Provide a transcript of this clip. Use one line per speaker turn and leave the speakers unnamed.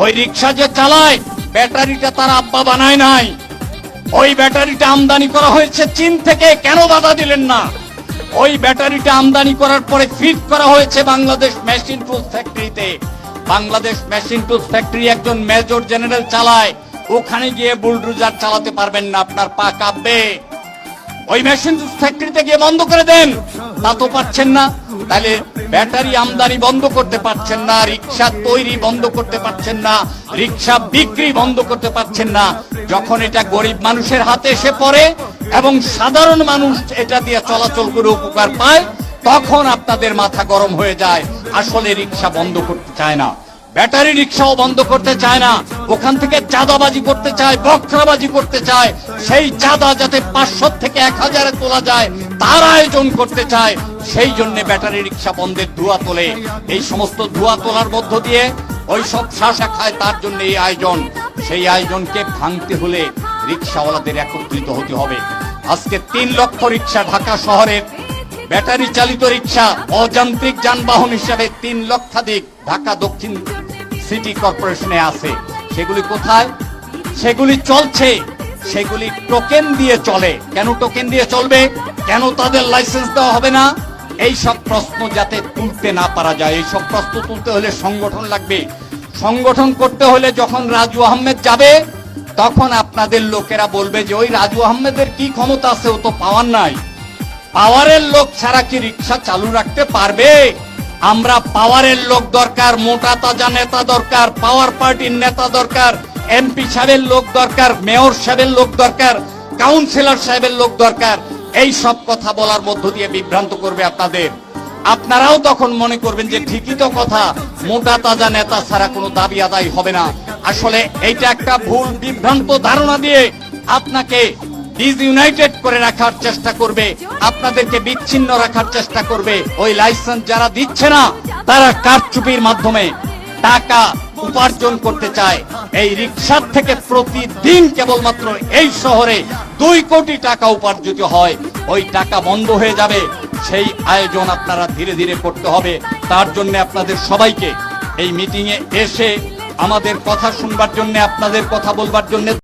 ওই রিক্সা যে চালায়, ব্যাটারিটা তার আব্বা বানায় নাই। ওই ব্যাটারিটা আমদানি করা হয়েছে চীন থেকে, কেন বাধা দিলেন না? ওই ব্যাটারিটা আমদানি করার পরে ফিট করা হয়েছে বাংলাদেশ মেশিন টুলস ফ্যাক্টরিতে। বাংলাদেশ মেশিন টুলস ফ্যাক্টরি একজন মেজর জেনারেল চালায়, ওখানে গিয়ে বুলডোজার চালাতে পারবেন না, আপনার পা কাঁপবে। ওই মেশিন টুলস ফ্যাক্টরিতে গিয়ে বন্ধ করে দেন, তা তো পাচ্ছেন না। তাহলে ব্যাটারি আমদানি বন্ধ করতে পারছেন না রিক্সা তৈরি বন্ধ করতে পারছেন না রিক্সা বিক্রি বন্ধ করতে পারছেন না। যখন এটা গরিব মানুষের হাতে এসে পড়ে এবং সাধারণ মানুষ এটা দিয়ে চলাচল করে উপকার পায়, তখন আপনাদের মাথা গরম হয়ে যায়। আসলে রিক্সা বন্ধ করতে চায় না। ব্যাটারি রিক্সাও বন্ধ করতে চায় না। ওখান থেকে চাঁদাবাজি করতে চায় বক্রাবাজি করতে চায়, সেই চাঁদা যাতে পাঁচশো থেকে এক হাজারে তোলা যায়, তার আয়োজন করতে চায়, সেই জন্য ব্যাটারি রিক্সা বন্ধের ধোয়া তোলে। এই সমস্ত ধোয়া তোলার মধ্য দিয়ে ওই সব শাসা খায়, তার জন্য এই আয়োজন। সেই আয়োজনকে ভাঙতে হলে রিক্সাওয়ালাদের একত্রিত হতে হবে। আজকে তিন লক্ষ রিক্সা ঢাকা শহরের ব্যাটারি চালিত রিক্সা অযান্ত্রিক যানবাহন হিসাবে তিন লক্ষাধিক ঢাকা দক্ষিণ সিটি কর্পোরেশনে আছে। সেগুলি কোথায়? সেগুলি চলছে। সেগুলি টোকেন দিয়ে চলে। কেন টোকেন দিয়ে চলবে? কেন তাদের লাইসেন্স দেওয়া হবে না? এই সব প্রশ্ন যাতে তুলতে না পারা যায়। এই সব প্রশ্ন তুলতে হলে সংগঠন লাগবে। সংগঠন করতে হলে যখন রাজু আহমেদ যাবে, তখন আপনাদের লোকেরা বলবে যে, ওই রাজু আহমেদের কি ক্ষমতা আছে? ও তো পাওয়ার নাই। পাওয়ারের লোক ছাড়া কি রিক্সা চালু রাখতে পারবে? আমরা পাওয়ারের লোক দরকার, মোটা তাজা নেতা দরকার, পাওয়ার পার্টির নেতা দরকার, এমপি সাহেবের লোক দরকার, মেয়র সাহেবের লোক দরকার, কাউন্সিলর সাহেবের লোক দরকার। এই সব কথা বলার মধ্য দিয়ে বিভ্রান্ত করবে আপনাদের। আপনারাও তখন মনে করবেন যে ঠিকই তো কথা, মোটা তাজা নেতা ছাড়া কোনো দাবি আদায় হবে না। আসলে এইটা একটা ভুল, বিভ্রান্ত ধারণা দিয়ে আপনাকে ডিসইউনাইটেড করে রাখার চেষ্টা করবে, আপনাদেরকে বিচ্ছিন্ন রাখার চেষ্টা করবে। ওই লাইসেন্স যারা দিচ্ছে না, তারা কারচুপির মাধ্যমে টাকা উপার্জন করতে চায়। এই রিক্সার থেকে প্রতিদিন কেবলমাত্র এই শহরে দুই কোটি টাকা উপার্জিত হয়। ওই টাকা বন্ধ হয়ে যাবে, সেই আয়োজন আপনারা ধীরে ধীরে করতে হবে। তার জন্য আপনাদের সবাইকে এই মিটিংয়ে এসে আমাদের কথা শুনবার জন্য, আপনাদের কথা বলবার জন্য